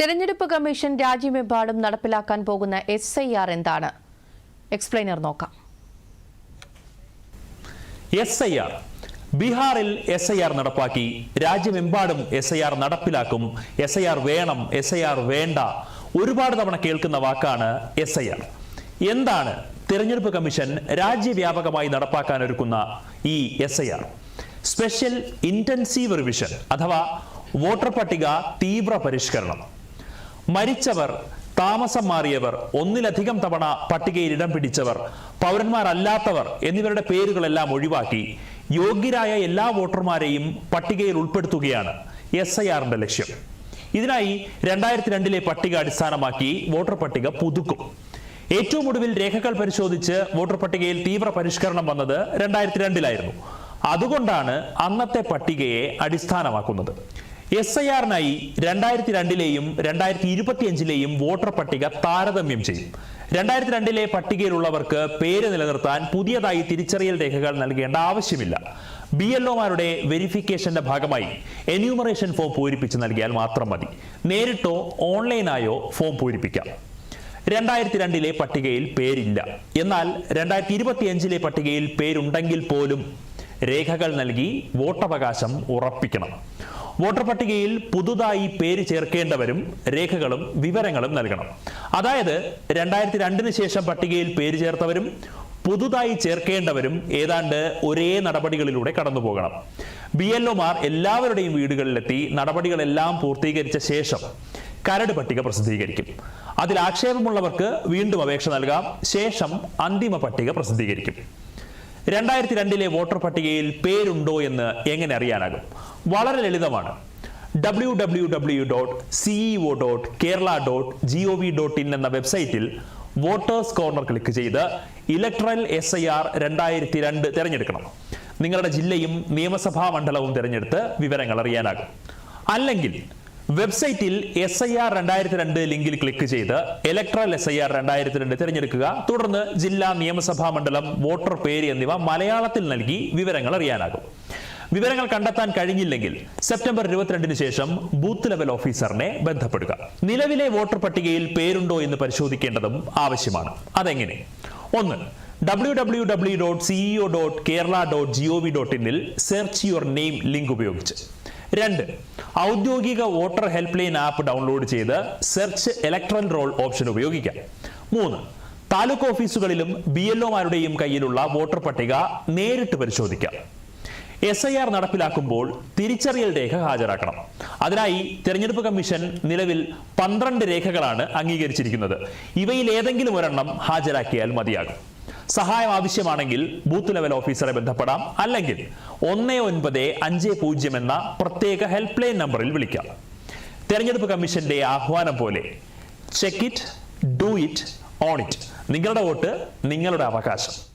തെരഞ്ഞെടുപ്പ് കമ്മീഷൻ രാജ്യമെമ്പാടും നടപ്പിലാക്കാൻ പോകുന്ന എസ് ഐ ആർ എന്താണ്? എക്സ്പ്ലെയിനർ നോക്കാം. എസ് ഐ ആർ ബീഹാറിൽ എസ് ഐ ആർ നടപ്പാക്കി. രാജ്യമെമ്പാടും എസ് ഐ ആർ നടപ്പിലാക്കും. എസ് ഐ ആർ വേണം എസ് ഐ ആർ വേണ്ട. ഒരുപാട് തവണ കേൾക്കുന്ന വാക്കാണ് എസ് ഐ ആർ എന്താണ് തിരഞ്ഞെടുപ്പ് കമ്മീഷൻ രാജ്യവ്യാപകമായി നടപ്പാക്കാൻ ഒരുക്കുന്ന ഈ S I R special intensive revision അഥവാ വോട്ടർ പട്ടിക തീവ്ര പരിഷ്കരണം മരിച്ചവർ താമസം മാറിയവർ ഒന്നിലധികം തവണ പട്ടികയിൽ ഇടം പിടിച്ചവർ പൗരന്മാരല്ലാത്തവർ എന്നിവരുടെ പേരുകളെല്ലാം ഒഴിവാക്കി യോഗ്യരായ എല്ലാ വോട്ടർമാരെയും പട്ടികയിൽ ഉൾപ്പെടുത്തുകയാണ് എസ് ഐ ആറിന്റെ ലക്ഷ്യം. ഇതിനായി രണ്ടായിരത്തി രണ്ടിലെ പട്ടിക അടിസ്ഥാനമാക്കി വോട്ടർ പട്ടിക പുതുക്കും. ഏറ്റവും ഒടുവിൽ രേഖകൾ പരിശോധിച്ച് വോട്ടർ പട്ടികയിൽ തീവ്ര പരിഷ്കരണം വന്നത് രണ്ടായിരത്തി രണ്ടിലായിരുന്നു അതുകൊണ്ടാണ് അന്നത്തെ പട്ടികയെ അടിസ്ഥാനമാക്കുന്നത്. എസ് ഐ ആറിനായി രണ്ടായിരത്തി രണ്ടിലെയും രണ്ടായിരത്തി ഇരുപത്തിയഞ്ചിലെയും വോട്ടർ പട്ടിക താരതമ്യം ചെയ്യും. രണ്ടായിരത്തി രണ്ടിലെ പട്ടികയിലുള്ളവർക്ക് പേര് നിലനിർത്താൻ പുതിയതായി തിരിച്ചറിയൽ രേഖകൾ നൽകേണ്ട ആവശ്യമില്ല. ബി എൽ ഒമാരുടെ വെരിഫിക്കേഷന്റെ ഭാഗമായി എന്യൂമറേഷൻ ഫോം പൂരിപ്പിച്ച് നൽകിയാൽ മാത്രം മതി. നേരിട്ടോ ഓൺലൈനായോ ഫോം പൂരിപ്പിക്കാം. രണ്ടായിരത്തി രണ്ടിലെ പട്ടികയിൽ പേരില്ല. എന്നാൽ രണ്ടായിരത്തി ഇരുപത്തിയഞ്ചിലെ പട്ടികയിൽ പേരുണ്ടെങ്കിൽ പോലും രേഖകൾ നൽകി വോട്ടവകാശം ഉറപ്പിക്കണം. വോട്ടർ പട്ടികയിൽ പുതുതായി പേര് ചേർക്കേണ്ടവരും രേഖകളും വിവരങ്ങളും നൽകണം. അതായത് രണ്ടായിരത്തി രണ്ടിന് ശേഷം പട്ടികയിൽ പേര് ചേർത്തവരും പുതുതായി ചേർക്കേണ്ടവരും ഏതാണ്ട് ഒരേ നടപടികളിലൂടെ കടന്നു പോകണം. ബി എൽ ഒമാർ എല്ലാവരുടെയും വീടുകളിലെത്തി നടപടികളെല്ലാം പൂർത്തീകരിച്ച ശേഷം കരട് പട്ടിക പ്രസിദ്ധീകരിക്കും. അതിൽ ആക്ഷേപമുള്ളവർക്ക് വീണ്ടും അപേക്ഷ നൽകാം. ശേഷം അന്തിമ പട്ടിക പ്രസിദ്ധീകരിക്കും. രണ്ടായിരത്തി രണ്ടിലെ വോട്ടർ പട്ടികയിൽ പേരുണ്ടോ എന്ന് എങ്ങനെ അറിയാനാകും? വളരെ ലളിതമാണ്. W W W dot CEO dot Kerala dot G O V dot in എന്ന വെബ്സൈറ്റിൽ വോട്ടേഴ്സ് കോർണർ ക്ലിക്ക് ചെയ്ത് ഇലക്ട്രൽ എസ് ഐ ആർ രണ്ടായിരത്തി രണ്ട് തിരഞ്ഞെടുക്കണം. നിങ്ങളുടെ ജില്ലയും നിയമസഭാ മണ്ഡലവും തിരഞ്ഞെടുത്ത് വിവരങ്ങൾ അറിയാനാകും. അല്ലെങ്കിൽ വെബ്സൈറ്റിൽ എസ് ഐ ആർ രണ്ടായിരത്തി രണ്ട് ലിങ്കിൽ ക്ലിക്ക് ചെയ്ത് ഇലക്ട്രൽ എസ് ഐ ആർ രണ്ടായിരത്തി രണ്ട് തിരഞ്ഞെടുക്കുക. തുടർന്ന് ജില്ലാ നിയമസഭാ മണ്ഡലം വോട്ടർ പേര് എന്നിവ മലയാളത്തിൽ നൽകി വിവരങ്ങൾ അറിയാനാകും. വിവരങ്ങൾ കണ്ടെത്താൻ കഴിഞ്ഞില്ലെങ്കിൽ സെപ്റ്റംബർ ഇരുപത്തിരണ്ടിന് ശേഷം ബൂത്ത് ലെവൽ ഓഫീസറിനെ ബന്ധപ്പെടുക. നിലവിലെ വോട്ടർ പട്ടികയിൽ പേരുണ്ടോ എന്ന് പരിശോധിക്കേണ്ടതും ആവശ്യമാണ്. അതെങ്ങനെ? ഒന്ന് W W W dot CEO dot Kerala dot GOV dot ഇന്നിൽ search your name link ഉപയോഗിച്ച്. രണ്ട് ഔദ്യോഗിക voter help line app download ചെയ്ത് സെർച്ച് ഇലക്ട്രൽ റോൾ ഓപ്ഷൻ ഉപയോഗിക്കാം. മൂന്ന് താലൂക്ക് ഓഫീസുകളിലും ബി എൽ ഒമാരുടെയും കയ്യിലുള്ള വോട്ടർ പട്ടിക നേരിട്ട് പരിശോധിക്കാം. എസ് ഐ ആർ നടപ്പിലാക്കുമ്പോൾ തിരിച്ചറിയൽ രേഖ ഹാജരാക്കണം. അതിനായി തെരഞ്ഞെടുപ്പ് കമ്മീഷൻ നിലവിൽ പന്ത്രണ്ട് രേഖകളാണ് അംഗീകരിച്ചിരിക്കുന്നത്. ഇവയിൽ ഏതെങ്കിലും ഒരെണ്ണം ഹാജരാക്കിയാൽ മതിയാകും. സഹായം ആവശ്യമാണെങ്കിൽ ബൂത്ത് ലെവൽ ഓഫീസറെ ബന്ധപ്പെടാം. അല്ലെങ്കിൽ ഒന്ന് ഒൻപത് അഞ്ച് പൂജ്യം എന്ന പ്രത്യേക ഹെൽപ്പ് ലൈൻ നമ്പറിൽ വിളിക്കാം. തെരഞ്ഞെടുപ്പ് കമ്മീഷന്റെ ആഹ്വാനം പോലെ check it do it own it നിങ്ങളുടെ വോട്ട് നിങ്ങളുടെ അവകാശം.